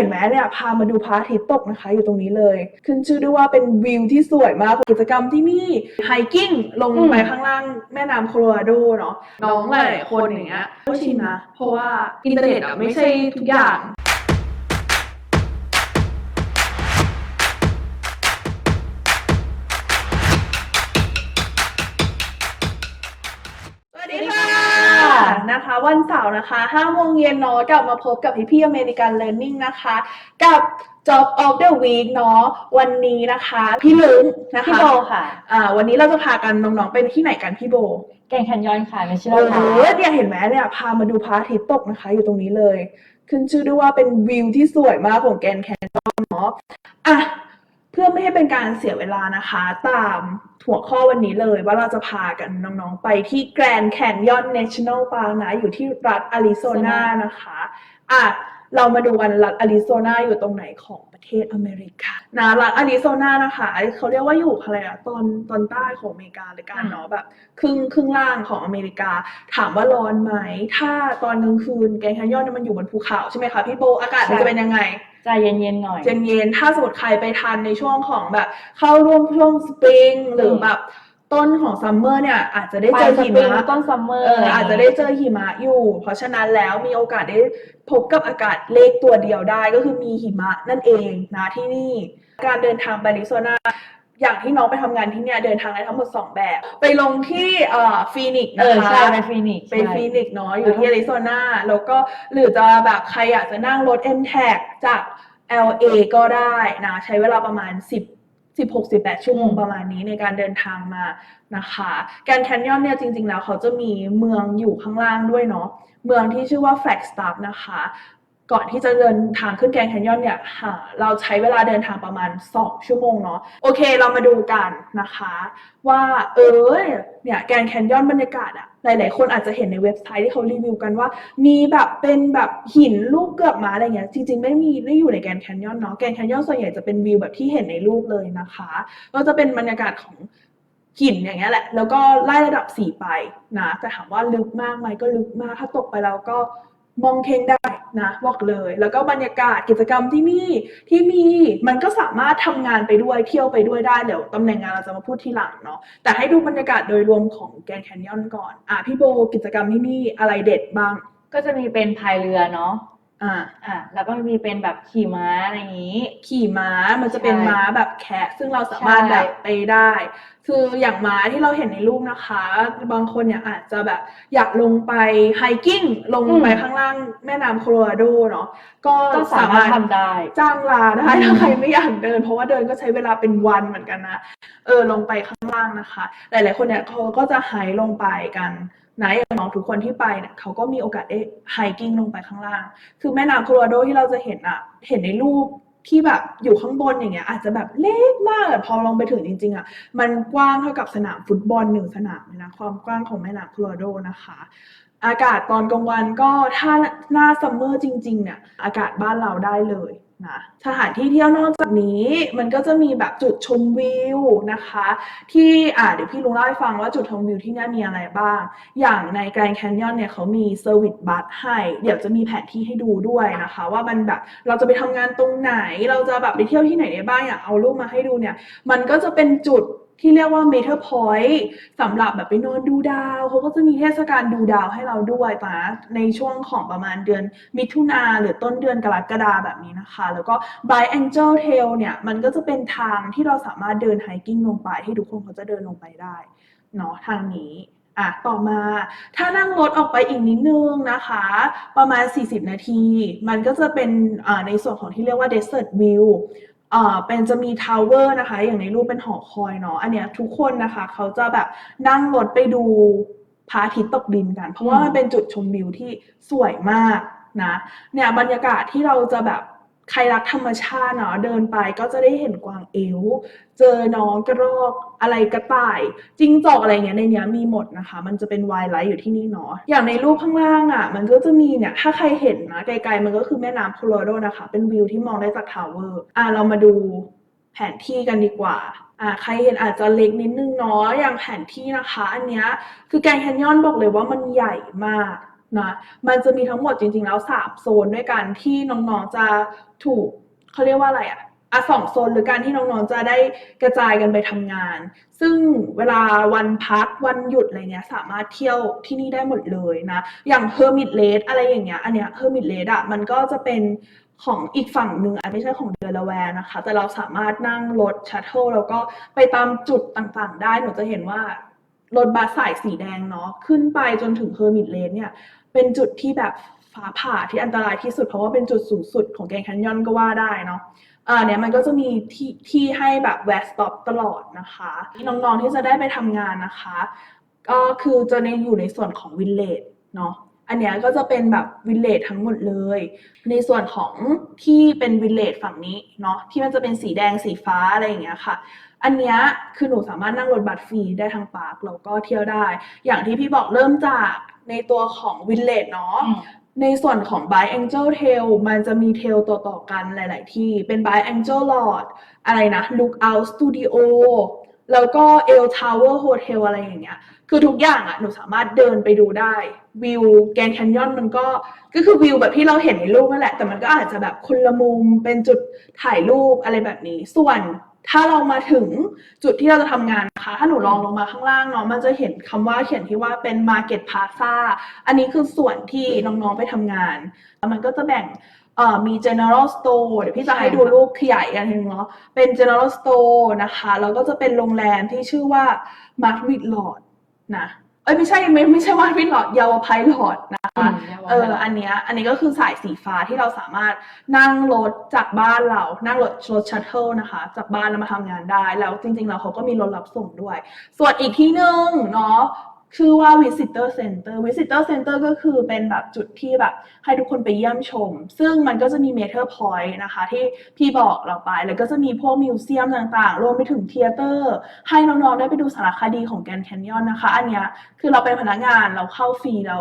ห็นไหมเนี่ยพามาดูพระอาทิตย์ตกนะคะ อยู่ตรงนี้เลย ขึ้นชื่อด้วยว่าเป็นวิวที่สวยมากกิจกรรมที่นี่ไฮกิ้งลงไปอืมข้างล่างแม่น้ำโคโลราโดเนาะน้องหลายๆคนอย่างเงี้ยก็ชินนะเพราะว่าอินเทอร์เน็ตอะไม่ใช่ทุกอย่าง นะคะ วันเสาร์นะคะ5โมงเย็นเนาะกลับมาพบกับพี่พี่อเมริกันเลิร์นนิ่งนะคะ กับ Job of the Week เนาะวันนี้นะคะ พี่ลุงนะคะพี่โบค่ะอ่าวันนี้เราจะพากันน้องๆไปที่ไหนกันพี่โบ แกงแคนยอนค่ะไม่ใช่เอเราอเนี่ยเห็นไหมเนี่ยพามาดูพระอาทิตย์ตกนะคะ อยู่ตรงนี้เลย ขึ้นชื่อด้วยว่าเป็นวิวที่สวยมากของแกรนด์แคนยอนเนาะอะ เพื่อไม่ให้เป็นการเสียเวลานะคะ ตามหัวข้อวันนี้เลยว่าเราจะพากันน้องๆ ไปที่แกรนด์แคนยอนเนชั่นแนลปาร์นะอยู่ที่รัฐอาริโซนานะคะ อะ เรามาดูกันรัฐอาริโซนาอยู่ตรงไหนของประเทศอเมริกานะรัฐอาริโซนานะคะเขาเรียกว่าอยู่อะไรอะตอนตอนใต้ของอเมริกาเลยกันเนาะแบบครึ่งครึ่งล่างของอเมริกา ถามว่าร้อนไหม ถ้าตอนกลางคืนแกรนด์แคนยอนเนี่ยมันอยู่บนภูเขาใช่ไหมคะพี่โบอากาศมันจะเป็นยังไง ใจเย็นๆหน่อย เย็นๆถ้าสมมติใครไปทันในช่วงของแบบ เข้าร่วมช่วงสปริงหรือแบบต้นของซัมเมอร์เนี่ยอาจจะได้ปเจลายอสหิปริงมะต้นซัมเมอร์เอออาจจะได้เจอหิมะอยู่ เพราะฉะนั้นแล้วมีโอกาสได้พบกับอากาศเลขตัวเดียวได้ก็คือมีหิมะนั่นเองนะที่นี่ การเดินทางไปอาริโซนา อย่างที่น้องไปทำงานที่เนี่ยเดินทางได้ทั้งหมดสองแบบ ไปลงที่เอ่อฟีนิกซ์เอนะอคะใช่ไปฟีนิกซ์ไปฟีนิกซ์เนาะอยู่ที่อาริโซนาแล้วก็หรือจะแบบใครอยากจะนั่งรถ m t a g จาก LA ก็ได้นะใช้เวลาประมาณ 10 16 18 ชั่วโมงประมาณนี้ในการเดินทางมานะคะแกรนด์แคนยอนเนี่ยจริงๆแล้วเขาจะมีเมืองอยู่ข้างล่างด้วยเนาะเมืองที่ชื่อว่า Flagstaff นะคะ ก่อนที่จะเดินทางขึ้นแกรนด์แคนยอนเนี่ยหาเราใช้เวลาเดินทางประมาณ 2 ชั่วโมงเนาะโอเคเรามาดูกันนะคะ ว่าเออเนี่ยแกรนด์แคนยอนบรรยากาศอะหลาย ๆ คนอาจจะเห็นในเว็บไซต์ที่เขารีวิวกันว่า มีแบบเป็นแบบหินรูปเกือกม้าอะไรเงี้ยจริง ๆ ไม่มีไม่อยู่ในแกรนด์แคนยอนเนาะแกรนด์แคนยอนส่วนใหญ่จะเป็นวิวแบบที่เห็นในรูปเลยนะคะก็จะเป็นบรรยากาศของหินอย่างเงี้ยแหละ แล้วก็ไล่ระดับสีไปนะแต่ถามว่าลึกมากไหมก็ลึกมากถ้าตกไปแล้วก็มองเทงได้ นะบอกเลย แล้วก็บรรยากาศกิจกรรมที่นี่ที่มีมันก็สามารถทำงานไปด้วยเที่ยวไปด้วยได้เดี๋ยวตำแหน่งงานเราจะมาพูดทีหลังเนาะแต่ให้ดูบรรยากาศโดยรวมของแกรนด์แคนยอนก่อนอะพี่โบกิจกรรมที่นี่อะไรเด็ดบ้าง ก็จะมีเป็นพายเรือเนาะอ่าอะแล้วก็มีเป็นแบบขี่ม้าอะไรอย่างนี้ ขี่ม้ามันจะเป็นใช่ม้าแบบแคะซึ่งเราสามารถใช่แบบไปได้ คืออย่างม้าที่เราเห็นในรูปนะคะ บางคนเนี่ยอาจจะแบบอยากลงไปไฮกิ้งลงไปข้างล่างแม่น้ำโคโลราโดเนาะก็ก็สามารถทำได้ จ้างลาได้อืมถ้าใครไม่อยากเดิน เพราะว่าเดินก็ใช้เวลาเป็นวันเหมือนกันนะเออลงไปข้างล่างนะคะ หลาย ๆ คนเนี่ยเขาก็จะไฮลงไปกันนะอย่างน้องทุกคนที่ไปเนี่ยเขาก็มีโอกาสได้ไฮกิ้งลงไปข้างล่าง คือแม่น้ำโคโลราโดที่เราจะเห็นอะเห็นในรูป ที่แบบอยู่ข้างบนอย่างเงี้ยอาจจะแบบเล็กมากแต่พอลงไปถึงจริง ๆอะมันกว้างเท่ากับสนามฟุตบอลหนึ่งสนามเลยนะความกว้างของแม่น้ำโคโลราโดนะคะ อากาศตอนกลางวันก็ถ้าหน้าซัมเมอร์จริงๆเนี่ยอากาศบ้านเราได้เลย นะสถานที่เที่ยวนอกจากนี้มันก็จะมีแบบจุดชมวิวนะคะ ที่อ่าเดี๋ยวพี่ลุงเล่าให้ฟังว่าจุดชมวิวที่นี่มีอะไรบ้าง อย่างในแกรนด์แคนยอนเนี่ยเขามีเซอร์วิสบัสให้เดี๋ยวจะมีแผนที่ให้ดูด้วยนะคะ ว่ามันแบบเราจะไปทำงานตรงไหน เราจะแบบไปเที่ยวที่ไหนได้บ้างอยากเอารูปมาให้ดูเนี่ย มันก็จะเป็นจุด ที่เรียกว่า Meter Point สำหรับแบบไปนอนดูดาวเขาก็จะมีเทศกาลดูดาวให้เราด้วยนะในช่วงของประมาณเดือนมิถุนาหรือต้นเดือนกรกฎาแบบนี้นะคะ แล้วก็ Bright Angel Trail เนี่ย มันก็จะเป็นทางที่เราสามารถเดินไฮกิ้งลงไปที่ทุกคนเขาจะเดินลงไปได้เนาะทางนี้อะต่อมาถ้านั่งรถออกไปอีกนิดนึงนะคะ ประมาณ 40 นาที มันก็จะเป็นในส่วนของที่เรียกว่า Desert View อ่อเป็นจะมีทาวเวอร์นะคะ อย่างในรูปเป็นหอคอยเนาะอันเนี้ยทุกคนนะคะเขาจะแบบนั่งรถไปดูพระอาทิตย์ตกดินกัน เพราะว่ามันเป็นจุดชมวิวที่สวยมากนะเนี่ยบรรยากาศที่เราจะแบบ ใครรักธรรมชาติเนาะเดินไปก็จะได้เห็นกวางเอว เจอน้องกระรอกอะไรกระต่ายจิ้งจอกอะไรเงี้ยในเนี้ยมีหมดนะคะ มันจะเป็นไวไลท์อยู่ที่นี่เนาะอย่างในรูปข้างล่างอะ มันก็จะมีเนี่ยถ้าใครเห็นนะไกลๆมันก็คือแม่น้ำโคโลราโดนะคะ เป็นวิวที่มองได้จากทาวเวอร์อะเรามาดูแผนที่กันดีกว่าอะใครเห็นอาจจะเล็กนิดนึงเนาะอย่างแผนที่นะคะ อันเนี้ยคือแกรนด์แคนยอนบอกเลยว่ามันใหญ่มาก นะมันจะมีทั้งหมดจริง ๆ แล้วสามโซนด้วยกันที่น้องๆจะถูกเขาเรียกว่าอะไรอะอะสองโซนหรือการที่น้องๆจะได้กระจายกันไปทำงาน ซึ่งเวลาวันพักวันหยุดอะไรเงี้ยสามารถเที่ยวที่นี่ได้หมดเลยนะ อย่าง Hermit Lake อะไรอย่างเงี้ย อันเนี้ย Hermit Lake อะมันก็จะเป็นของอีกฝั่งหนึ่งอันไม่ใช่ของเดลาแวร์นะคะ แต่เราสามารถนั่งรถชัตเทิลแล้วก็ไปตามจุดต่างๆ ได้หนูจะเห็นว่ารถบัสสายสีแดงเนาะขึ้นไปจนถึง Hermit Lake เนี่ย เป็นจุดที่แบบฟ้าผ่าที่อันตรายที่สุด เพราะว่าเป็นจุดสูงสุดของแกรนด์แคนยอนก็ว่าได้เนาะอ่าเนี่ยมันก็จะมีที่ที่ให้แบบแวะสต็อปตลอดนะคะน้องๆที่จะได้ไปทำงานนะคะ ก็คือจะในอยู่ในส่วนของวิลเลจเนาะอันเนี้ยก็จะเป็นแบบวิลเลจทั้งหมดเลย ในส่วนของที่เป็นวิลเลจฝั่งนี้เนาะที่มันจะเป็นสีแดงสีฟ้าอะไรอย่างเงี้ยค่ะ อันเนี้ยคือหนูสามารถนั่งรถบัสฟรีได้ทางปาร์คแล้วก็เที่ยวได้ อย่างที่พี่บอกเริ่มจาก ในตัวของวิลเลจเนาะอืมในส่วนของ By Angel Tail มันจะมีเทลต่อๆกันหลาย ๆ ที่เป็น By Angel Lodge อะไรนะ Lookout Studio แล้วก็ El Tower Hotel อะไรอย่างเงี้ย คือทุกอย่างอะ หนูสามารถเดินไปดูได้ วิวแกรนด์แคนยอนมันก็ ก็คือวิวแบบที่เราเห็นในรูปนั่นแหละ แต่มันก็อาจจะแบบคนละมุมเป็นจุดถ่ายรูปอะไรแบบนี้ ส่วน ถ้าเรามาถึงจุดที่เราจะทำงานนะคะ ถ้าหนูลองลงมาข้างล่างเนาะ มันจะเห็นคำว่าเขียนที่ว่าเป็น Market Plaza อันนี้คือส่วนที่น้องๆไปทำงาน แล้วมันก็จะแบ่งมี general store เดี๋ยวพี่จะให้ดูรูปขยายกันทีนึงเนาะ เป็น general store นะคะ แล้วก็จะเป็นโรงแรมที่ชื่อว่า Madrid Lodge นะ เอ้ยไม่ใช่ไม่ไม่ใช่ว่าวิลลอดเยาวภัยหลอดนะ เอออันเนี้ยอันนี้ก็คือสายสีฟ้าที่เราสามารถนั่งรถจากบ้านเรานั่งรถรถชัตเทิลนะคะ จากบ้านแล้วมาทำงานได้ แล้วจริงๆแล้วเขาก็มีรถรับส่งด้วย ส่วนอีกที่หนึ่งเนาะชื่อว่า visitor center visitor center ก็คือเป็นแบบจุดที่แบบให้ทุกคนไปเยี่ยมชม ซึ่งมันก็จะมี meter point นะคะ ที่พี่บอกเราไป แล้วก็จะมีพวกมิวเซียมต่างๆ รวมไปถึงเทเตอร์ ให้น้องๆ ได้ไปดูสารคดีของแกรนด์แคนยอนนะคะ อันเนี้ยคือเราเป็นพนักงานเราเข้าฟรีเรา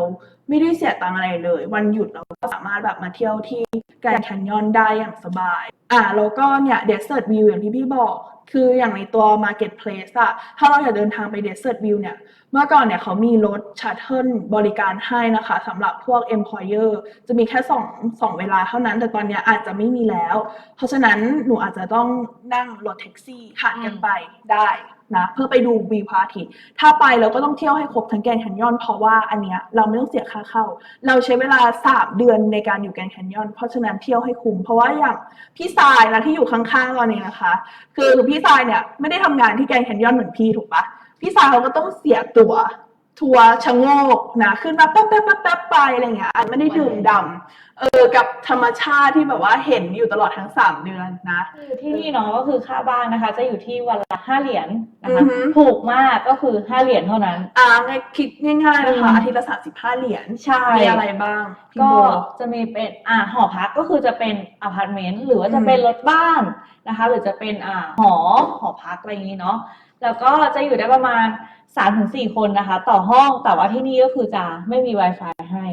ไม่ได้เสียตังค์อะไรเลย วันหยุดเราก็สามารถแบบมาเที่ยวที่แกรนด์แคนยอนได้อย่างสบาย อ่าแล้วก็เนี่ย desert view อย่างที่พี่บอก คืออย่างในตัว marketplace อะถ้าเราอยากเดินทางไป desert view เนี่ย เมื่อก่อนเนี่ยเขามีรถชัตเทิลบริการให้นะคะสำหรับพวก employer จะมีแค่สองสองเวลาเท่านั้น แต่ตอนเนี้ยอาจจะไม่มีแล้ว เพราะฉะนั้นหนูอาจจะต้องนั่งรถแท็กซี่หัดกันไปได้ นะเพื่อไปดูวิวพระอาทิตย์ถ้าไปเราก็ต้องเที่ยวให้ครบทั้งแกนแคนยอน เพราะว่าอันเนี้ยเราไม่ต้องเสียค่าเข้า เราใช้เวลาสามเดือนในการอยู่แกนแคนยอน เพราะฉะนั้นเที่ยวให้คุ้มเพราะว่าอย่างพี่สายนะที่อยู่ข้างๆเราเนี่ยนะคะ คือพี่สายเนี่ยไม่ได้ทำงานที่แกนแคนยอนเหมือนพี่ถูกปะพี่สายเขาก็ต้องเสียตั๋ว ทัวร์ชะโงกนะขึ้นมาแป๊บแป๊บแป๊บแป๊บไปอะไรเงี้ยอันไม่ได้ดื่มดำเออกับธรรมชาติที่แบบว่าเห็นอยู่ตลอดทั้งสามเดือนนะคือที่นี่เนาะก็คือค่าบ้านนะคะ จะอยู่ที่วันละห้าเหรียญนะคะอือฮึถูกมากก็คือห้าเหรียญเท่านั้น อ่าง่ายคิดง่ายๆนะคะอืมอาทิตย์ละสามสิบห้าเหรียญใช่มีอะไรบ้างพี่ก็โบจะมีเป็นอ่าหอพักก็คือจะเป็นอพาร์ตเมนต์หรือว่าจะเป็นอืมรถบ้านนะคะ หรือจะเป็นอ่าหอหอพักอะไรอย่างนี้เนาะ แล้วก็จะอยู่ได้ประมาณ3าถึงสคนนะคะ ต่อห้องแต่ว่าที่นี่ก็คือจะไม่มี Wi-Fi ให้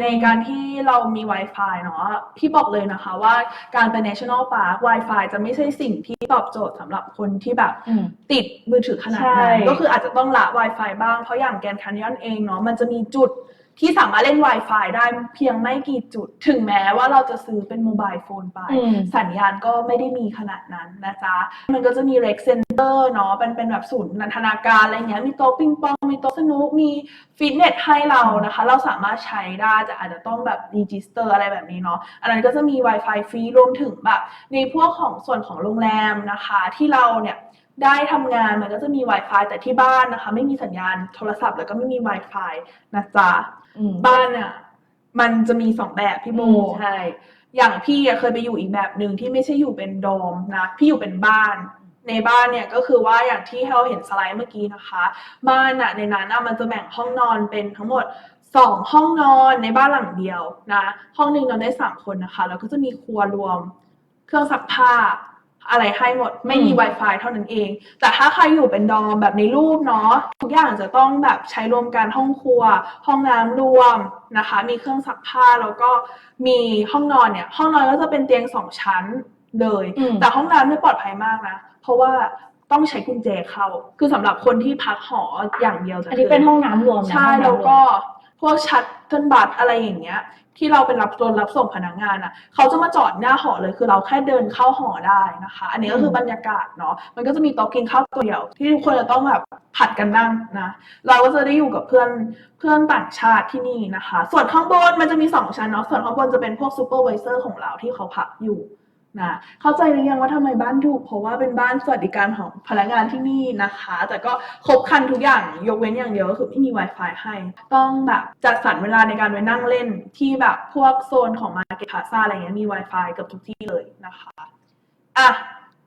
ในการที่เรามี Wi-Fi เนาะพี่บอกเลยนะคะว่าการไป National Park Wi-Fi จะไม่ใช่สิ่งที่ตอบโจทย์สำหรับคนที่แบบอืมติดมือถือขนาดใช่ นั้นก็คืออาจจะต้องละ Wi-Fi บ้าง เพราะอย่างแกรนด์แคนยอนเองเนาะมันจะมีจุด ที่สามารถเล่น Wi-Fi ได้เพียงไม่กี่จุด ถึงแม้ว่าเราจะซื้อเป็นโมบายโฟนไป อืม สัญญาณก็ไม่ได้มีขนาดนั้นนะจ๊ะ มันก็จะมี rec center เนาะเป็นเป็นแบบศูนย์นันทนาการอะไรเงี้ย มีโต๊ะปิงปอง มีโต๊ะสนุก มีฟิตเนสให้เรานะคะ เราสามารถใช้ได้แต่อาจจะต้องแบบ register อะไรแบบนี้เนาะ อันนั้นก็จะมี Wi-Fi ฟรีรวมถึงแบบ ในพวกของส่วนของโรงแรมนะคะ ที่เราเนี่ยได้ทำงานมันก็จะมี Wi-Fi แต่ที่บ้านนะคะ ไม่มีสัญญาณโทรศัพท์แล้วก็ไม่มี Wi-Fi นะจ๊ะ อืมบ้านเนี่ยมันจะมีสองแบบพี่โบอืมใช่ อย่างพี่อะเคยไปอยู่อีกแบบหนึ่งที่ไม่ใช่อยู่เป็นโดมนะ พี่อยู่เป็นบ้าน ในบ้านเนี่ยก็คือว่าอย่างที่เราเห็นสไลด์เมื่อกี้นะคะ บ้านอะในนั้นอะมันจะแบ่งห้องนอนเป็นทั้งหมดสองห้องนอนในบ้านหลังเดียวนะ ห้องหนึ่งนอนได้สามคนนะคะ แล้วก็จะมีครัวรวม เครื่องซักผ้า อะไรให้หมดไม่มีอืม Wi-Fi เท่านั้นเอง แต่ถ้าใครอยู่เป็นดอมแบบในรูปเนาะทุกอย่างจะต้องแบบใช้รวมกันห้องครัว ห้องน้ำรวมนะคะ มีเครื่องซักผ้าแล้วก็มีห้องนอนเนี่ย ห้องนอนก็จะเป็นเตียงสองชั้นเลยอืมแต่ห้องน้ำไม่ปลอดภัยมากนะเพราะว่าต้องใช้กุญแจเข้า คือสำหรับคนที่พักหออย่างเดียวจะอันนี้เป็นห้องน้ำรวมนะใช่ห้องน้ำรมแล้วก็พวกชัดเทิลบัสอะไรอย่างเงี้ย ที่เราเป็นรับโดนรับส่งพนักงานอะ เขาจะมาจอดหน้าหอเลยคือเราแค่เดินเข้าหอได้นะคะ อันนี้ก็คือบรรยากาศเนาะมันก็จะมีโต๊ะกินข้าวตัวเดียว ที่ทุกคนจะต้องแบบผัดกันนั่งนะเราก็จะได้อยู่กับเพื่อนเพื่อนต่างชาติที่นี่นะคะ ส่วนข้างบนมันจะมีสองชั้นเนาะส่วนข้างบนจะเป็นพวกซูเปอร์วิเซอร์ของเราที่เขาพักอยู่ นะเข้าใจหรือยังว่าทำไมบ้านถูก เพราะว่าเป็นบ้านสวัสดิการของพนักงานที่นี่นะคะ แต่ก็ครบครันทุกอย่างยกเว้นอย่างเดียวก็คือไม่มี Wi-Fi ให้ ต้องแบบจัดสรรเวลาในการไปนั่งเล่นที่แบบพวกโซนของ Market Plaza อะไรเงี้ยมี Wi-Fi เกับทุกที่เลยนะคะอะ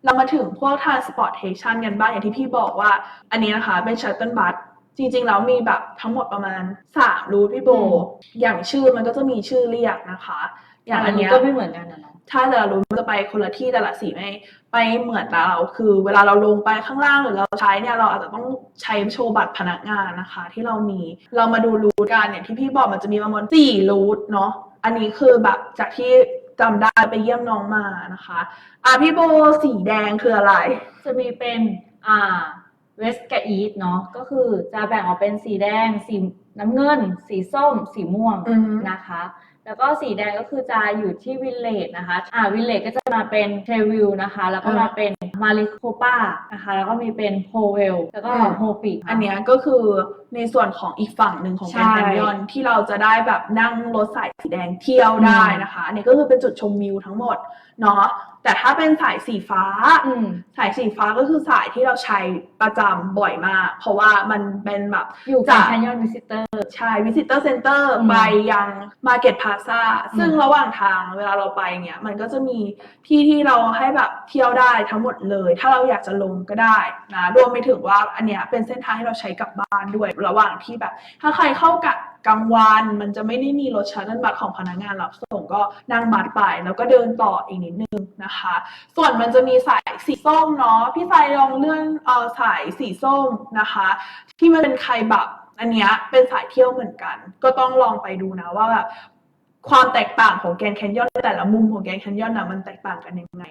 เรามาถึงพวก transportation กันบ้างอย่างที่พี่บอกว่า อันนี้นะคะเป็น shuttle bus จริงๆ แล้วมีแบบทั้งหมดประมาณ 3 รูทพี่โบอืมอย่างชื่อมันก็จะมีชื่อเรียกนะคะ อย่างอันเนี้ยก็ไม่เหมือนกันนะเนาะถ้าแต่ละรูทมันจะไปคนละที่แต่ละสีไม่ไม่เหมือนแต่เราคือ เวลาเราลงไปข้างล่างหรือเราใช้เนี่ยเราอาจจะต้องใช้โชว์บัตรพนักงานนะคะ ที่เรามีเรามาดูรูทกันอย่างที่พี่บอกมันจะมีประมาณสี่รูทเนาะอันนี้คือแบบจากที่จำได้ไปเยี่ยมน้องมานะคะอะพี่โบสีแดงคืออะไร จะมีเป็นอ่าเวสกับอีทเนาะก็คือจะแบ่งออกเป็นสีแดง สีน้ำเงิน สีส้ม สีม่วงอืมนะคะ แล้วก็สีแดงก็คือจะอยู่ที่วิลเลจนะคะ อ่าวิลเลจก็จะมาเป็นเทวิลนะคะ แล้วก็มาเป็นมาริโคปานะคะ แล้วก็มีเป็นโพเวลแล้วก็อืมโฮปิอันเนี้ยก็คือในส่วนของอีกฝั่งหนึ่งของแกรนใช่ด์แคนยอนที่เราจะได้แบบนั่งรถสายสีแดงเที่ยวได้นะคะ อันนี้ก็คือเป็นจุดชมวิวทั้งหมดเนาะแต่ถ้าเป็นสายสีฟ้าอืมสายสีฟ้าก็คือสายที่เราใช้ประจำบ่อยมาก เพราะว่ามันเป็นแบบอยู่จาจากกแคนยอนวิสิเตอร์ใช่ Visitor Center อืมไปยัง Market Plaza ซึ่งอืมระหว่างทางเวลาเราไปเนี่ย มันก็จะมีที่ที่เราให้แบบเที่ยวได้ทั้งหมดเลย ถ้าเราอยากจะลงก็ได้นะรวมไปถึงว่าอันเนี้ยเป็นเส้นทางที่เราใช้กลับบ้านด้วย ระหว่างที่แบบ ถ้าใครเข้ากะกลางวันมันจะไม่ได้มีรถชัตเติลบัสของพนักงานรับส่งก็นั่งบัสไปแล้วก็เดินต่ออีกนิดนึงนะคะ ส่วนมันจะมีสายสีส้มเนาะพี่ไฟลองเลื่อนเออสายสีส้มนะคะ ที่มันเป็นใครแบบอันเนี้ยเป็นสายเที่ยวเหมือนกัน ก็ต้องลองไปดูนะว่าแบบ ความแตกต่างของแกรนด์แคนยอนแต่ละมุมของแกรนด์แคนยอนนะมันแตกต่างกันยังไง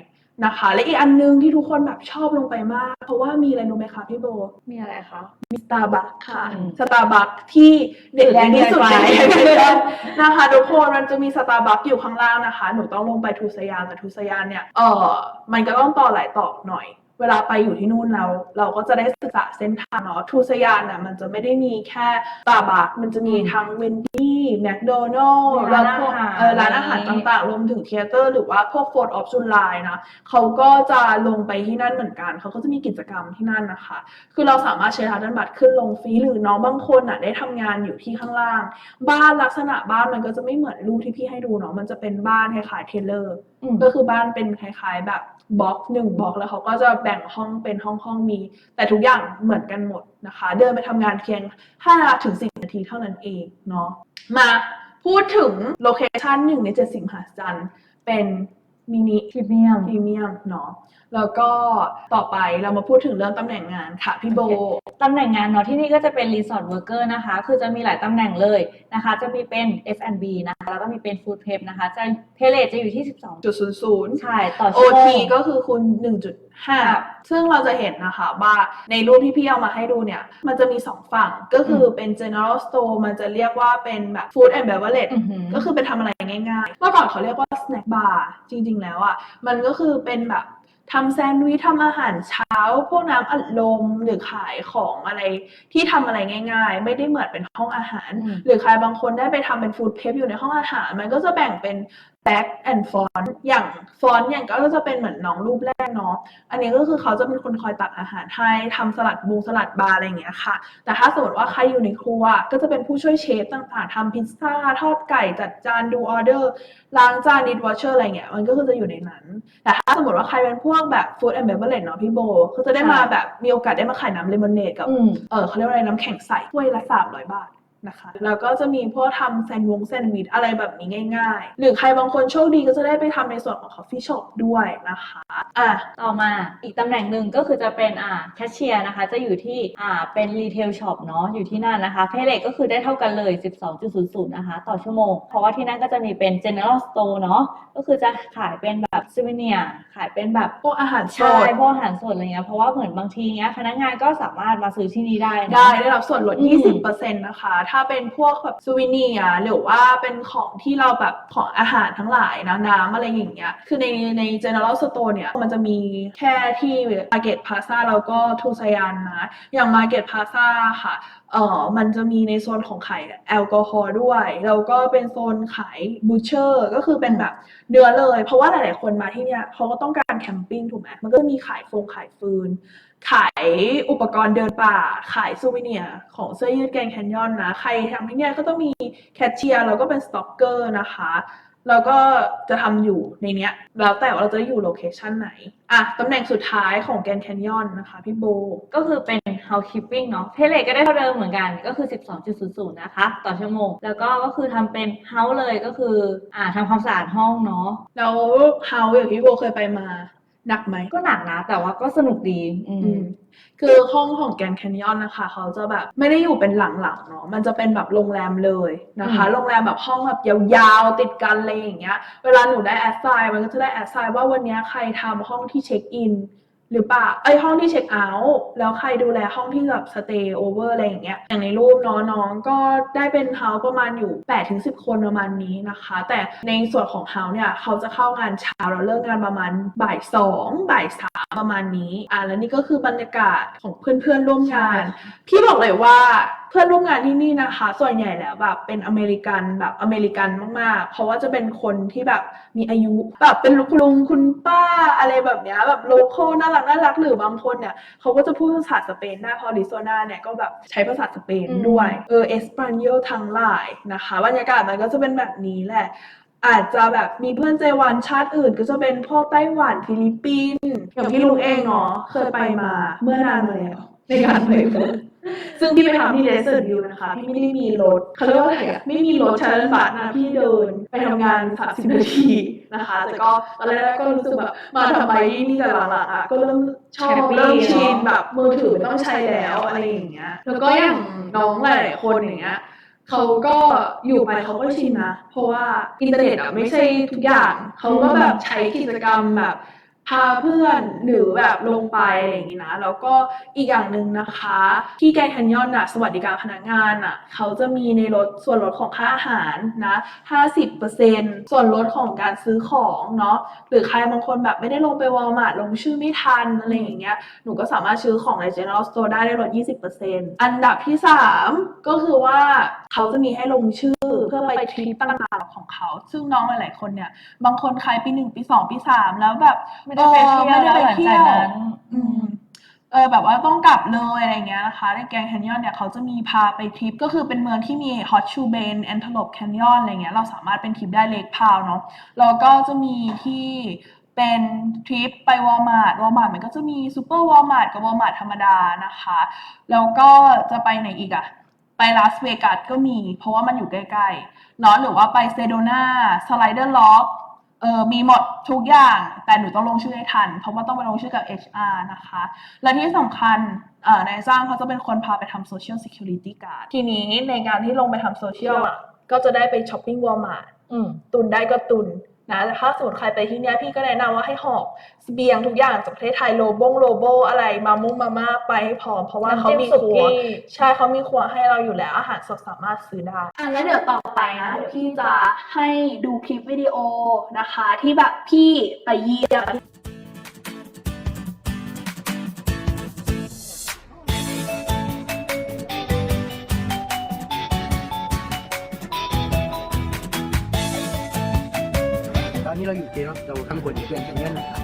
นะคะ และอีกอันนึงที่ทุกคนแบบชอบลงไปมาก เพราะว่ามีอะไรรู้ไหมคะพี่โบ มีอะไรคะ มีสตาร์บัคค่ะอืมสตาร์บัคที่เด็ดแรงที่สุดสุดในแรงแคนยอนนะคะทุกคนมันจะมีสตาร์บัคอยู่ข้างล่างนะคะ หนูต้องลงไปทูสยานแต่ทูสยานเนี่ยเออมันก็ต้องต่อหลายต่อหน่อย เวลาไปอยู่ที่นู่นเราเราก็จะได้ศึกษาเส้นทางเนาะทูสยานน่ะมันจะไม่ได้มีแค่สตาร์บัคมันจะมีทั้งเวนดี้แมคโดนัลมีล์ร้าแล้นวพวกอาหารเออร้านอาหารต่างๆ รวมถึงเทเตอร์ หรือว่าพวกโฟร์ออฟจุลายนะเขาก็จะลงไปที่นั่นเหมือนกัน เขาก็จะมีกิจกรรมที่นั่นนะคะ คือเราสามารถใช้ทันบัตรขึ้นลงฟรีหรือน้องบางคนอะได้ทำงานอยู่ที่ข้างล่าง บ้านลักษณะบ้านมันก็จะไม่เหมือนรูปที่พี่ให้ดูเนาะมันจะเป็นบ้านคล้ายๆเทเลอร์อืม ก็คือบ้านเป็นคล้ายๆ แบบบล็อกหนึ่งบล็อกแล้วเขาก็จะแบ่งห้องเป็นห้องห้องๆมี แต่ทุกอย่างเหมือนกันหมดนะคะ เดินไปทำงานเพียง5ถึง10นาทีเท่านั้นเองเนาะมาพูดถึงโลเคชันหนึ่งในเจ็ดสิ่งมหัศจรรย์เป็น มินิพรีเมียมพรีเมียมเนาะแล้วก็ต่อไปเรามาพูดถึงเรื่องตำแหน่งงานค่ะพี่โบ ตำแหน่งงานเนาะที่นี่ก็จะเป็นรีสอร์ทเวิร์กเกอร์นะคะ คือจะมีหลายตำแหน่งเลยนะคะ จะมีเป็น F&B นะคะแล้วก็มีเป็นฟู้ดเพ p นะคะ จะเพเลทจะอยู่ที่ 12 จุดศูนย์ศูนย์ใช่ต่อชั่วโม OT งก็คือคูณ1.5ซึ่งเราจะเห็นนะคะว่าในรูปที่พี่เอามาให้ดูเนี่ย มันจะมี2ฝั่งก็คือเป็น general store มันจะเรียกว่าเป็นแบบ food and beverage อื้อหือ ก็คือเป็นทำอะไรง่ายๆเมื่อก่อนเขาเรียกว่า snack bar จริงๆแล้วอะมันก็คือเป็นแบบทำแซนด์วิชทำอาหารเช้า พวกน้ำอัดลมหรือขายของอะไรที่ทำอะไรง่าย ๆ ไม่ได้เหมือนเป็นห้องอาหารอืมหรือใครบางคนได้ไปทำเป็นฟู้ดเพปอยู่ในห้องอาหาร มันก็จะแบ่งเป็น back and front อย่างฟอนต์อย่างก็จะเป็นเหมือนน้องรูปแรกเนาะ อันนี้ก็คือเขาจะเป็นคนคอยตักอาหารให้ทำสลัดบูสลัดบาร์อะไรอย่างเงี้ยค่ะ แต่ถ้าสมมติว่าใครอยู่ในครัว ก็จะเป็นผู้ช่วยเชฟต่างๆทำพิซซ่า ทอดไก่จัดจานดูออเดอร์ ล้างจานดิดวอชเชอร์อะไรเงี้ย มันก็คือจะอยู่ในนั้น แต่ถ้าสมมติว่าใครเป็นพวกแบบฟู้ดแอนด์เบเวอร์เลเนาะพี่โบ ก็จะได้มาแบบมีโอกาสได้มาขายน้ำเลมอนเนดกับอืมเออเขาเรียกว่าอะไรน้ำแข็งใสถ้วยละสามร้อยบาท นะคะแล้วก็จะมีพวกทำแซนด์วงแซนด์วิชอะไรแบบนี้ง่าย ๆ หรือใครบางคนโชคดีก็จะได้ไปทำในส่วนของ coffee shop ด้วยนะคะอะต่อมาอีกตำแหน่งหนึ่งก็คือจะเป็นอ่าแคชเชียร์นะคะ จะอยู่ที่อ่าเป็นรีเทลช็อปเนาะอยู่ที่นั่นนะคะ เพเลก็คือได้เท่ากันเลย 12.00 นะคะ ต่อชั่วโมง เพราะว่าที่นั่นก็จะมีเป็น general store เนาะก็คือจะขายเป็นแบบซูเวเนียขายเป็นแบบพวกอาหารสใช่ดพวกอาหารสดอะไรเงี้ยเพราะว่าเหมือนบางทีเนี้ยพนักงานก็สามารถมาซื้อที่นี่ได้นะได้ได้รับส่วนลดอืม20%นะคะถ้าเป็นพวกแบบซูวิเนียหรือว่าเป็นของที่เราแบบของอาหารทั้งหลายนะน้ำอะไรอย่างเงี้ย คือในใน general store เนี่ย มันจะมีแค่ที่ Market Plaza แล้วก็ทูซยันนะ อย่าง Market Plaza ค่ะเอ่อมันจะมีในโซนของขายแอลกอฮอล์ด้วย แล้วก็เป็นโซนขายบูเชอร์ก็คือเป็นแบบเนื้อเลย เพราะว่าหลาย ๆ คนมาที่เนี่ยเขาก็ต้องการ แคมปิ้งถูกไหมมันก็จะมีขายโฟงขายฟืน ขายอุปกรณ์เดินป่า ขายซูวิเนียของเสื้อยืดแกรนแคนยอนนะ ใครทำที่เนี่ยก็ต้องมีแคชเชียร์แล้วก็เป็นสต็อกเกอร์นะคะแล้วก็จะทำอยู่ในเนี้ยแล้วแต่ว่าเราจะอยู่โลเคชันไหน อะตำแหน่งสุดท้ายของแกนแคนยอนนะคะ พี่โบ ก็คือเป็น housekeeping เนาะเพเลก็ได้เท่าเดิมเหมือนกันก็คือ 12.00 นะคะ ต่อชั่วโมง แล้วก็ก็คือทำเป็น house เลยก็คืออ่าทำความสะอาดห้องเนาะแล้วเฮาอย่างที่โบเคยไปมาหนักไหมก็หนักนะ แต่ว่าก็สนุกดีอือืมมคือห้องของแกรนด์แคนยอนนะคะ เขาจะแบบไม่ได้อยู่เป็นหลังๆเนาะมันจะเป็นแบบโรงแรมเลยนะคะอืมโรงแรมแบบห้องแบบยาวๆ ติดกันอะไรอย่างเงี้ย เวลาหนูได้แอสไซน์มันก็จะได้แอสไซน์ว่าวันเนี้ยใครทำห้องที่เช็คอิน หรือเปล่าไอยห้องที่เช็คเอาท์แล้วใครดูแลห้องที่แบบสเตย์โอเวอร์อะไรอย่างเงี้ยอย่างในรูปเนาะน้องก็ได้เป็นเฮาส์ประมาณอยู่8ถึง10คนประมาณนี้นะคะ แต่ในส่วนของเฮาส์เนี่ยเขาจะเข้างานเช้าแล้วเลิกงานประมาณบ่ายสองบ่ายสามประมาณนี้อ่าแล้วนี่ก็คือบรรยากาศของเพื่อนๆร่วมงาน พี่บอกเลยว่าเพื่อนร่วมงานที่นี่นะคะ ส่วนใหญ่แล้วแบบเป็นอเมริกันแบบอเมริกันมากๆ เพราะว่าจะเป็นคนที่แบบมีอายุแบบเป็นลุงลุงคุณป้าอะไรแบบเนี้ยแบบโลโก้น่ารักน่ารักหรือบางคนเนี่ยเขาก็จะพูดภาษาสเปนได้เพราะอริโซนาเนี่ยก็แบบใช้ภาษาสเปนอืมด้วยเออเอสปานโยทั้งหลายนะคะบรรยากาศมันก็จะเป็นแบบนี้แหละอาจจะแบบมีเพื่อนใจวันชาติอื่น ก็จะเป็นพวกไต้หวันฟิลิปปินส์อย่างพี่ลุงเองเนาะเคยไปมาเมื่อนานมาแล้วในการไปเฟิร์น ซึ่งพี่ไปทำที่เดสเซอร์ดิวนะคะ พี่ไม่ได้มีรถเขาเรียกว่าอะไรอะไม่มีรถใช้รถบัสนะพี่เดินไปทำงาน30นาทีนะคะ แต่ก็ตอนแรกก็รู้สึกแบบมาทำไมนี่แต่หลังๆอะก็เริ่มชอบ Happy เริ่มชินเนอะแบบมือถือไม่ต้องใช้แล้วอะไรอย่างเงี้ยแล้วก็อย่างน้องหลายๆคนอย่างเงี้ยเขาก็อยู่ไปเขาก็ชินนะ เพราะว่าอินเทอร์เน็ตอะไม่ใช่ทุกอย่าง เขาก็แบบใช้กิจกรรมแบบ พาเพื่อนหรือแบบลงไปอะไรอย่างงี้นะ แล้วก็อีกอย่างหนึ่งนะคะ ที่แกรนด์แคนยอนอะสวัสดิการพนักงานอะเขาจะมีในลดส่วนลดของค่าอาหารนะ50%ส่วนลดของการซื้อของเนาะหรือใครบางคนแบบไม่ได้ลงไปวอลมาร์ทลงชื่อไม่ทันอะไรอย่างเงี้ยหนูก็สามารถซื้อของใน General Store ได้ได้ลด20%อันดับที่ 3 ก็คือว่า เขาจะมีให้ลงชื่อเพื่อไปทริปต่างๆของเขา ซึ่งน้องหลายๆคนเนี่ย บางคนใครปีหนึ่งปีสองปีสามแล้วแบบไม่ได้ไปเที่ยวไม่ได้ไปแล้วหลังเที่จากยวนั้นอืมเออแบบว่าต้องกลับเลยอะไรเงี้ยนะคะในแกรนด์แคนยอนเนี่ยเขาจะมีพาไปทริปก็คือเป็นเมืองที่มีฮอตชูเบนแอนเทโลปแคนยอนอะไรเงี้ยเราสามารถเป็นทริปได้เลกพาวเนาะแล้วก็จะมีที่เป็นทริปไปวอลมาร์ทวอลมาร์ทมันก็จะมีซูเปอร์วอลมาร์ทกับวอลมาร์ทธรรมดานะคะ แล้วก็จะไปไหนอีกอะ ไปลาสเวกัสก็มี เพราะว่ามันอยู่ใกล้ๆเนาะหรือว่าไปเซโดนาสไลเดอร์ล็อกเออมีหมดทุกอย่าง แต่หนูต้องลงชื่อให้ทัน เพราะว่าต้องไปลงชื่อกับ HR นะคะ และที่สำคัญเอ่อนายจ้างเขาจะเป็นคนพาไปทำ Social Security Guard ทีนี้ในการที่ลงไปทำโซเชียลอะก็จะได้ไปช้อปปิ้งวอลมาร์ทอืมตุนได้ก็ตุน นะแต่ถ้าสมมติใครไปที่เนี้ยพี่ก็แนะนำว่าให้หอบเสบียงทุกอย่างจากประเทศไทยโลบงโลโบอะไรมามุ้งมาม่าไปให้พร้อมเพราะว่าเขามีครัวใช่เขามีครัวให้เราอยู่แล้ว อาหารสดสามารถซื้อได้อะแล้วเดี๋ยวต่อไปนะเดี๋ยวพี่จะให้ดูคลิปวิดีโอนะคะ ที่แบบพี่ไปเยี่ยม ที่เราอยู่ที่เราข้างบนเขื่อนแคนยอนนะ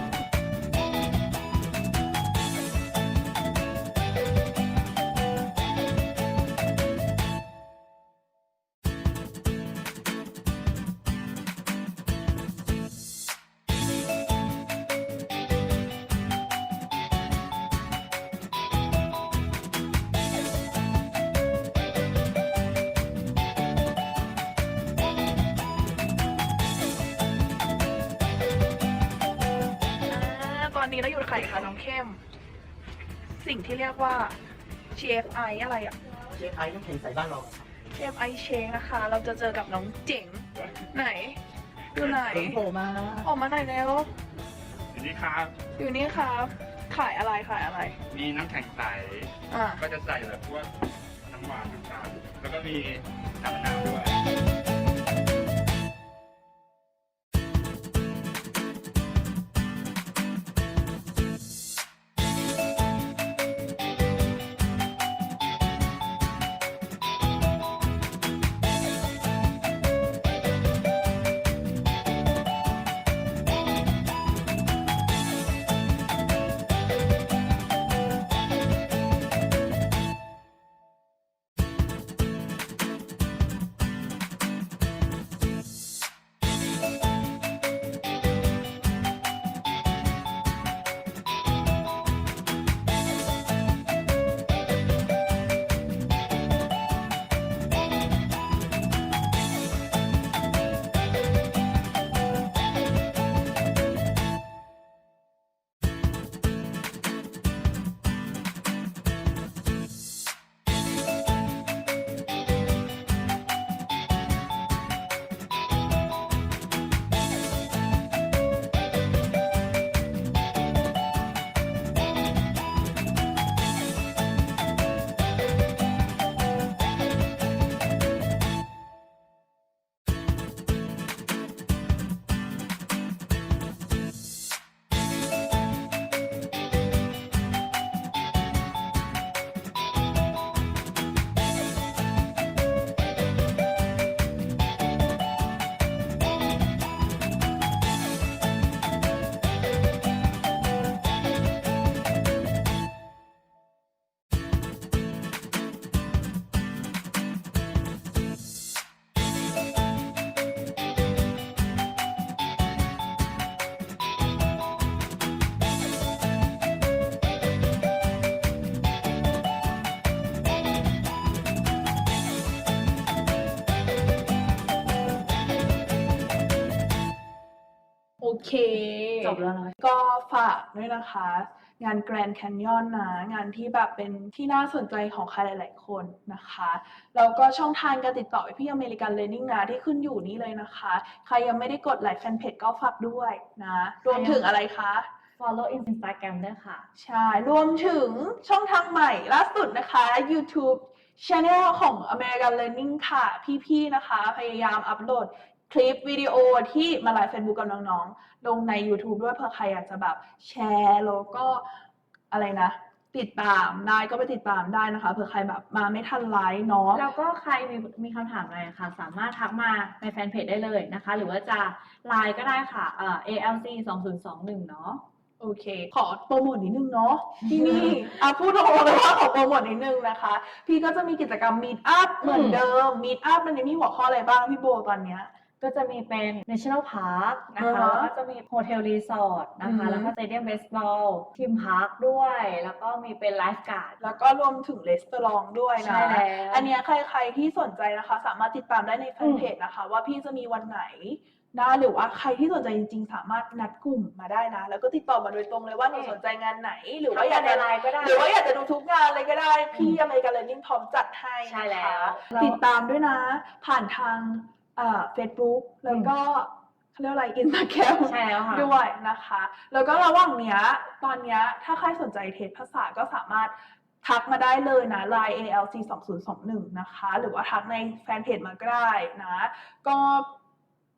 สิ่งที่เรียกว่า GFI อะไรอะ เชฟไอซ์น้ำแข็งใส่บ้านเรา GFI Shake นะคะ เราจะเจอกับน้องเจ๋ง ไหน อยู่ไหนผมโผล่มาออกมาหน่อยแล้วอยู่นี่ครับ อยู่นี่ครับ ขายอะไรขายอะไร มีน้ำแข็งใส อ่าก็จะใส่แบบพวกน้ำหวานต่างๆแล้วก็มีน้ำมะนาวด้วย เคจบแล้วเนาะก็ฝากด้วยนะคะ งาน Grand Canyon นะ งานที่แบบเป็นที่น่าสนใจของใครหลาย ๆ คนนะคะแล้วก็ช่องทางการติดต่อพี่อเมริกันเล a ร์นิ่งนะที่ขึ้นอยู่นี่เลยนะคะ ใครยังไม่ได้กดไลค์แฟนเพจก็ฝากด้วยนะ รวมถึงอะไรคะ follow Instagram ด้วยค่ะ ใช่ รวมถึงช่องทางใหม่ล่าสุดนะคะ YouTube Channel ของ American Learning ค่ะ พี่ ๆ นะคะ พยายามอัปโหลด คลิปวิดีโอที่มาไลฟ์ Facebook กับน้องๆ ลงใน YouTube ด้วยเผื่อใครอยากจะแบบแชร์แล้วก็อะไรนะ ติดตามได้ก็ไปติดตามได้นะคะเผื่อใครแบบมาไม่ทันไลฟ์เนาะ แล้วก็ใครมีมีคำถามอะไรค่ะ สามารถทักมาในแฟนเพจได้เลยนะคะ หรือว่าจะไลน์ก็ได้ค่ะเอ่อ ALC 2021เนาะ โอเค ขอโปรโมทนิดนึงเนาะที่นี่ อะพูดตรงๆเลยว่าขอโปรโมทนิดนึงนะคะ พี่ก็จะมีกิจกรรม Meet Up เหมือนเดิม Meet Up มันจะมีหัวข้ออะไรบ้างพี่โบตอนเนี้ย ก็จะมีเป็น National Park นะคะ แล้วก็จะมี Hotel Resort นะคะ แล้วก็ Stadium Baseball ทีมพาร์คด้วย แล้วก็มีเป็น live การ์ด แล้วก็รวมถึงรีสอร์ทด้วยนะ อันนี้ใครๆที่สนใจนะคะ สามารถติดตามได้ในแฟนเพจนะคะ ว่าพี่จะมีวันไหนนะหรือว่าใครที่สนใจจริงๆ สามารถนัดกลุ่มมาได้นะ แล้วก็ติดต่อมาโดยตรงเลยว่าหนูสนใจงานไหน หรือว่าอยากจะไลน์ก็ได้ หรือว่าอยากจะดูทุกงานเลยก็ได้ พี่อเมริกันเลยนิ่งพร้อมจัดให้ใช่แล้วติดตามด้วยนะ ผ่านทาง เอ่อ Facebook แล้วก็เขาเรียกว่าอะไรอินสตาแกรมใช่แล้วค่ะ ด้วยนะคะ แล้วก็ระหว่างเนี้ย ตอนเนี้ยถ้าใครสนใจเทสภาษาก็สามารถทักมาได้เลยนะ line ALC 2021นะคะ หรือว่าทักในแฟนเพจมาก็ได้นะ ก็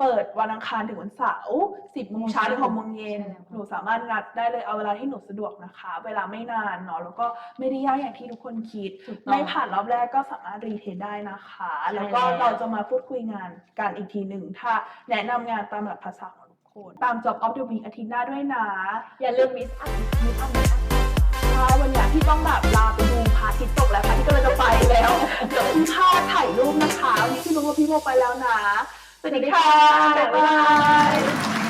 เปิดวันอังคารถึงวันเสาร์10โมงเช้าถึง6โมงเย็นใช่แล้วค่ะหนูสามารถงัดได้เลยเอาเวลาที่หนูสะดวกนะคะ เวลาไม่นานเนาะแล้วก็ไม่ได้ยากอย่างที่ทุกคนคิดถูกต้องไม่ผ่านรอบแรกก็สามารถรีเทสได้นะคะใช่แล้วก็แล้วเราจะมาพูดคุยงานกันอีกทีหนึ่งถ้าแนะนำงานตามหลักภาษาของทุกคน ตาม Job of the Week อาทิตย์หน้าด้วยนะอย่าลืม Miss Up Miss Up Miss Up ใช่วันเนี้ยพี่ต้องแบบลาไปดูพระอาทิตย์ตกแล้วพระอาทิตย์ก็เลยจะไปแล้วเดี๋ยวพี่พาถ่ายรูปนะคะวันนี้พี่นุ้งกับพี่โมไปแล้วนะ สวัสดีค่ะ บ๊ายบาย